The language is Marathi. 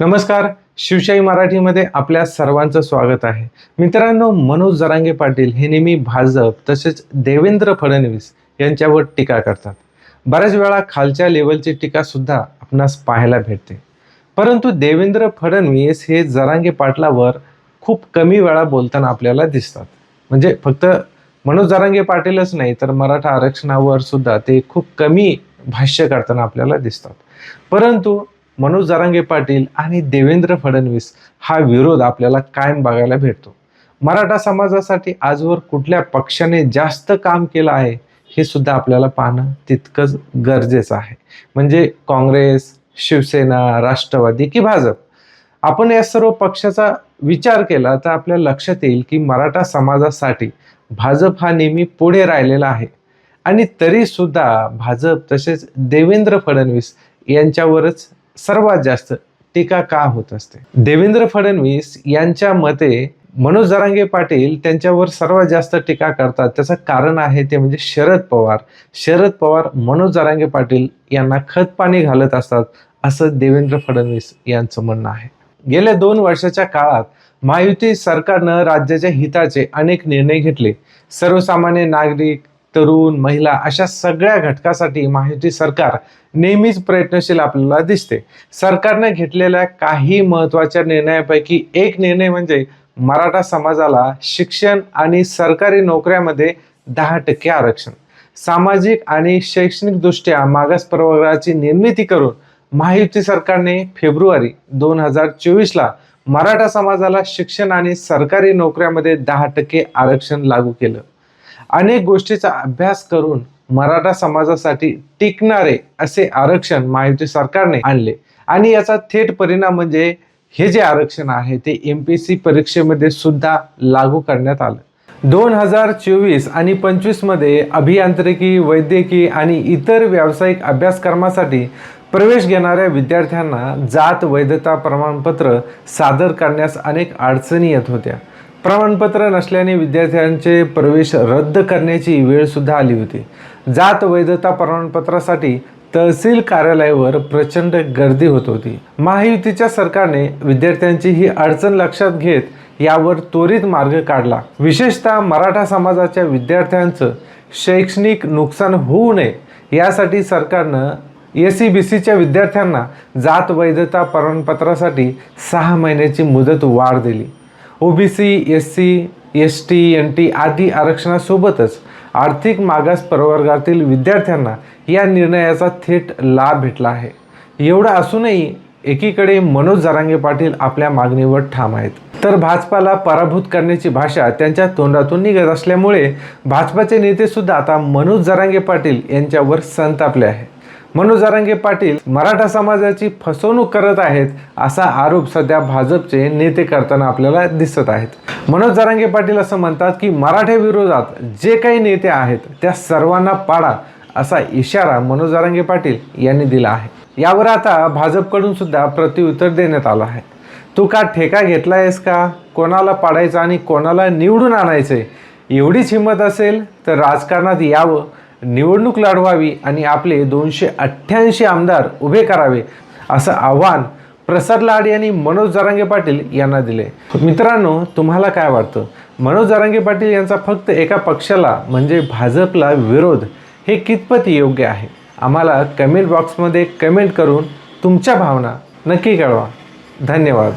नमस्कार शिवशाही मराठीमध्ये आपल्या सर्वांचं स्वागत आहे. मित्रांनो मनोज जरांगे पाटील हे नेहमी भाजप तसेच देवेंद्र फडणवीस यांच्यावर टीका करतात. बऱ्याच वेळा खालच्या लेवलची टीकासुद्धा आपणास पाहायला भेटते. परंतु देवेंद्र फडणवीस हे जरांगे पाटलावर खूप कमी वेळा बोलताना आपल्याला दिसतात. म्हणजे फक्त मनोज जरांगे पाटीलच नाही तर मराठा आरक्षणावर सुद्धा ते खूप कमी भाष्य करताना आपल्याला दिसतात. परंतु मनोज जरांगे पाटील आणि देवेंद्र फडणवीस हा विरोध आपल्याला कायम बघायला भेटतो. मराठा समाजासाठी आजवर कुठल्या पक्षाने जास्त काम केलं आहे हे सुद्धा आपल्याला पाहणं तितकंच गरजेचं आहे. म्हणजे काँग्रेस शिवसेना राष्ट्रवादी की भाजप. आपण या सर्व पक्षाचा विचार केला तर आपल्या लक्षात येईल की मराठा समाजासाठी भाजप हा नेहमी पुढे राहिलेला आहे. आणि तरी सुद्धा भाजप तसेच देवेंद्र फडणवीस यांच्यावरच सर्वात जास्त टीका का होत असते? देवेंद्र फडणवीस यांच्या मते मनोज जरांगे पाटील त्यांच्यावर सर्वात जास्त टीका करतात. त्याचं कारण आहे ते म्हणजे शरद पवार. शरद पवार मनोज जरांगे पाटील यांना खतपाणी घालत असतात असं देवेंद्र फडणवीस यांचं म्हणणं आहे. गेल्या दोन वर्षाच्या काळात महायुती सरकारनं राज्याच्या हिताचे अनेक निर्णय घेतले. सर्वसामान्य नागरिक तरुण महिला अशा सगळ्या घटकासाठी महायुती सरकार नेहमीच प्रयत्नशील आपल्याला दिसते. सरकारने घेतलेल्या काही महत्त्वाच्या निर्णयापैकी एक निर्णय म्हणजे मराठा समाजाला शिक्षण आणि सरकारी नोकऱ्यामध्ये दहा टक्के आरक्षण. सामाजिक आणि शैक्षणिकदृष्ट्या मागास प्रवर्गाची निर्मिती करून महायुती सरकारने फेब्रुवारी दोन हजार चोवीसला मराठा समाजाला शिक्षण आणि सरकारी नोकऱ्यामध्ये दहा टक्के आरक्षण लागू केलं. अनेक गोष्टीचा अभ्यास करून मराठा समाजासाठी टिकणारे असे आरक्षण महायुती सरकारने आणले. आणि याचा थेट परिणाम म्हणजे हे जे आरक्षण आहे ते एम पी सी परीक्षेमध्ये सुद्धा लागू करण्यात आलं. दोन हजार चोवीस आणि पंचवीसमध्ये अभियांत्रिकी वैद्यकीय आणि इतर व्यावसायिक अभ्यासक्रमासाठी प्रवेश घेणाऱ्या विद्यार्थ्यांना जात वैधता प्रमाणपत्र सादर करण्यास अनेक अडचणी येत होत्या. प्रमाणपत्र नसल्याने विद्यार्थ्यांचे प्रवेश रद्द करण्याची वेळसुद्धा आली होती. जात वैधता प्रमाणपत्रासाठी तहसील कार्यालयावर प्रचंड गर्दी होत होती. महायुतीच्या सरकारने विद्यार्थ्यांची ही अडचण लक्षात घेत यावर त्वरित मार्ग काढला. विशेषतः मराठा समाजाच्या विद्यार्थ्यांचं शैक्षणिक नुकसान होऊ नये यासाठी सरकारनं एस सी बी सीच्या विद्यार्थ्यांना जात वैधता प्रमाणपत्रासाठी सहा महिन्याची मुदत वाढ दिली. OBC S C S T N T आदी आरक्षणासोबतच आर्थिक मागास प्रवर्गातील विद्यार्थ्यांना या निर्णयाचा थेट लाभ भेटला आहे. एवढं असूनही एकीकडे मनोज जरांगे पाटील आपल्या मागणीवर ठाम आहेत. तर भाजपाला पराभूत करण्याची भाषा त्यांच्या तोंडातून निघत असल्यामुळे भाजपाचे नेतेसुद्धा आता मनोज जरांगे पाटील यांच्यावर संतापले आहे मनोज जरांगे पाटील मराठा समाजाची फसवणूक करत आहेत असा आरोप सध्या भाजपचे नेते करताना आपल्याला दिसत आहेत. मनोज जरांगे पाटील असं म्हणतात की मराठा विरोधात जे काही नेते आहेत त्या सर्वांना पाडा असा इशारा मनोज जरांगे पाटील यांनी दिला आहे. यावर आता भाजपकडून सुद्धा प्रत्युत्तर देण्यात आलं आहे. तू का ठेका घेतला आहेस का? कोणाला पाडायचं आणि कोणाला निवडून आणायचं एवढीच हिंमत असेल तर राजकारणात यावं निवडणूक लढवावी आणि आपले दोनशे अठ्ठ्याऐंशी आमदार उभे करावे असं आव्हान प्रसाद लाड यांनी मनोज जरांगे पाटील यांना दिले. मित्रांनो तुम्हाला काय वाटतं? मनोज जरांगे पाटील यांचा फक्त एका पक्षाला म्हणजे भाजपला विरोध हे कितपत योग्य आहे? आम्हाला कमेंट बॉक्समध्ये कमेंट करून तुमच्या भावना नक्की कळवा. धन्यवाद.